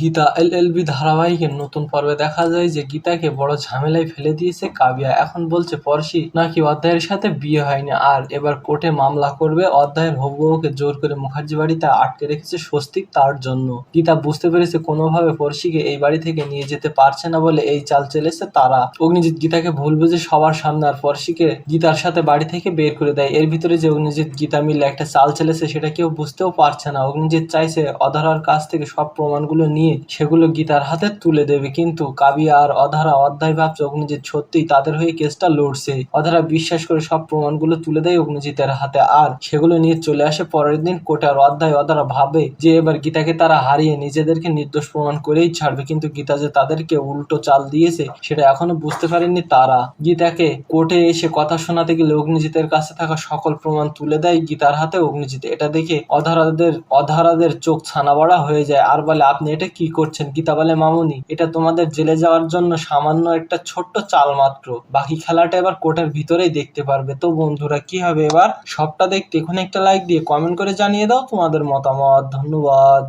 গীতা এল L B ধারাবাহিকের নতুন পর্বে দেখা যায় যে গীতাকে বড় ঝামেলায় ফেলে দিয়েছে কাবিয়া। এখন বলছে পরশি নাকি অধ্যায়ের সাথে বিয়ে হয়নি? আর এবার কোর্টে মামলা করবে, অধ্যায়ের হবু বউকে জোর করে মুখার্জি বাড়িতে আটকে রেখেছে স্বস্তিক তার জন্য। গীতা বুঝতে পেরেছে কোনোভাবে পরশিকে এই বাড়ি থেকে নিয়ে যেতে পারছে না বলে এই চাল চেলেছে তারা। অগ্নিজিৎ গীতাকে ভুল বুঝে সবার সামনে আর পরশিকে গীতার সাথে বাড়ি থেকে বের করে দেয়। এর ভিতরে যে অগ্নিজিৎ গীতা মিলে একটা চাল চেলেছে সেটা কেউ বুঝতেও পারছে না। অগ্নিজিৎ চাইছে অধরার কাছ থেকে সব প্রমাণগুলো নিয়ে সেগুলো গীতার হাতে তুলে দেবে? কিন্তু কাবিয়া আর অধারা অধ্যায় ভাবছে, অগ্নিজিৎ সত্যিই তাদের হয়ে কেসটা লড়ছে। অধারা বিশ্বাস করে সব প্রমাণগুলো তুলে দেয় অগ্নিজিতের হাতে। আর সেগুলো নিয়ে চলে আসে পরের দিন কোর্টে আর অধ্যায়। অধারা ভাবে যে এবার গীতাকে তারা হারিয়ে নিজেদেরকে নির্দোষ প্রমাণ করেই ছাড়বে। কিন্তু গীতা যে তাদেরকে উল্টো চাল দিয়েছে, সেটা এখনও বুঝতে পারেননি তারা। গীতাকে কোর্টে এসে কথা শোনাতে গেলে অগ্নিজিতের কাছে থাকা সকল প্রমাণ তুলে দেয় গীতার হাতে অগ্নিজিৎ। এটা দেখে অধারাদের অধারাদের চোখ ছানাবড়া হয়ে যায়। আর বলে, আপনি এটা কি করছেন গীতা বলে, মামুনি, এটা তোমাদের জেলে যাওয়ার জন্য সামান্য একটা ছোট্ট চাল মাত্র। বাকি খেলাটা এবার কোর্টের ভিতরেই দেখতে পারবে। তো বন্ধুরা, কি হবে এবার? সবটা দেখতে এখন একটা লাইক দিয়ে কমেন্ট করে জানিয়ে দাও তোমাদের মতামত। ধন্যবাদ।